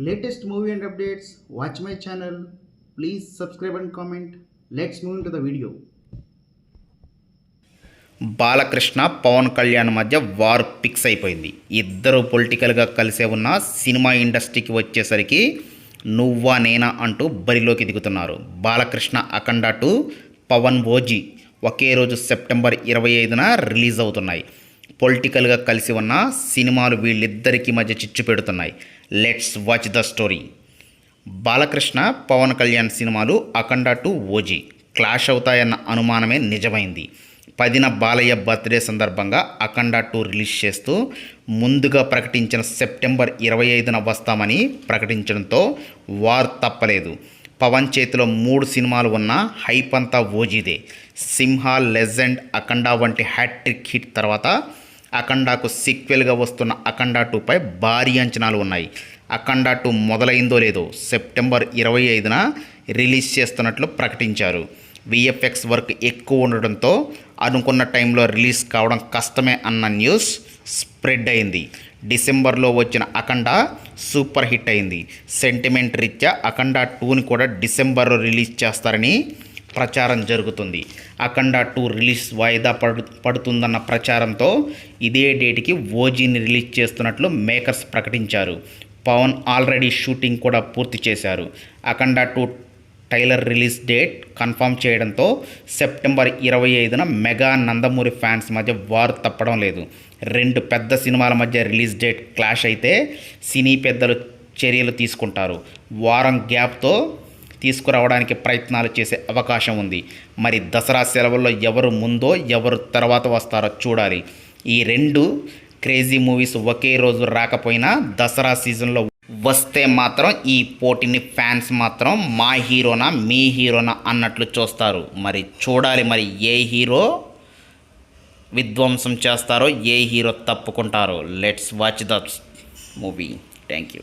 latest movie and updates, watch my channel. Please subscribe and comment. Let's move into the video. Balakrishna Pawan Kalyan మధ్య war fix అయిపోయింది ఇద్దరు పొలిటికల్గా కలిసే ఉన్న సినిమా ఇండస్ట్రీకి వచ్చేసరికి నువ్వా నేనా అంటూ బరిలోకి దిగుతున్నారు బాలకృష్ణ అఖండ టు పవన్ ఓజీ ఒకే రోజు సెప్టెంబర్ ఇరవై ఐదున రిలీజ్ అవుతున్నాయి పొలిటికల్గా కలిసి ఉన్న సినిమాలు వీళ్ళిద్దరికీ మధ్య చిచ్చు పెడుతున్నాయి. Let's watch the story. Balakrishna Pawan Kalyan సినిమాలు అఖండ టు ఓజీ. క్లాష్ అవుతాయన్న అనుమానమే నిజమైంది. పదిన బాలయ్య బర్త్డే సందర్భంగా అఖండ టూ రిలీజ్ చేస్తూ ముందుగా ప్రకటించిన సెప్టెంబర్ ఇరవై ఐదున వస్తామని ప్రకటించడంతో వారు తప్పలేదు. పవన్ చేతిలో మూడు సినిమాలు ఉన్న హైప్ అంతా ఓజీదే. సింహ లెజెండ్ అఖండ వంటి హ్యాట్రిక్ హిట్ తర్వాత అఖండాకు సీక్వెల్గా వస్తున్న అఖండ టూపై భారీ అంచనాలు ఉన్నాయి. అఖండ టూ మొదలైందో లేదో సెప్టెంబర్ ఇరవై ఐదున రిలీజ్ చేస్తున్నట్లు ప్రకటించారు. విఎఫ్ఎక్స్ వర్క్ ఎక్కువ ఉండడంతో అనుకున్న టైంలో రిలీజ్ కావడం కష్టమే అన్న న్యూస్ స్ప్రెడ్ అయింది. డిసెంబర్లో వచ్చిన అఖండ సూపర్ హిట్ అయింది. సెంటిమెంట్ రీత్యా అఖండ టూని కూడా డిసెంబర్లో రిలీజ్ చేస్తారని ప్రచారం జరుగుతుంది. అఖండ టూ రిలీజ్ వాయిదా పడు పడుతుందన్న ప్రచారంతో ఇదే డేట్కి ఓజీని రిలీజ్ చేస్తున్నట్లు మేకర్స్ ప్రకటించారు. పవన్ ఆల్రెడీ షూటింగ్ కూడా పూర్తి చేశారు. Akhanda two trailer release date confirm చేయడంతో సెప్టెంబర్ ఇరవై ఐదున మెగా నందమూరి ఫ్యాన్స్ మధ్య వారు తప్పడం లేదు. రెండు పెద్ద సినిమాల మధ్య రిలీజ్ డేట్ క్లాష్ అయితే సినీ పెద్దలు చర్యలు తీసుకుంటారు. వారం గ్యాప్తో తీసుకురావడానికి ప్రయత్నాలు చేసే అవకాశం ఉంది. మరి దసరా సెలవుల్లో ఎవరు ముందో ఎవరు తర్వాత వస్తారో చూడాలి. ఈ రెండు క్రేజీ మూవీస్ ఒకే రోజు రాకపోయినా దసరా సీజన్లో వస్తే మాత్రం ఈ పోటీని ఫ్యాన్స్ మాత్రం మా హీరోనా మీ హీరోనా అన్నట్లు చూస్తారు. మరి చూడాలి మరి ఏ హీరో విధ్వంసం చేస్తారో ఏ hero తప్పుకుంటారో. Let's watch the movie. Thank you.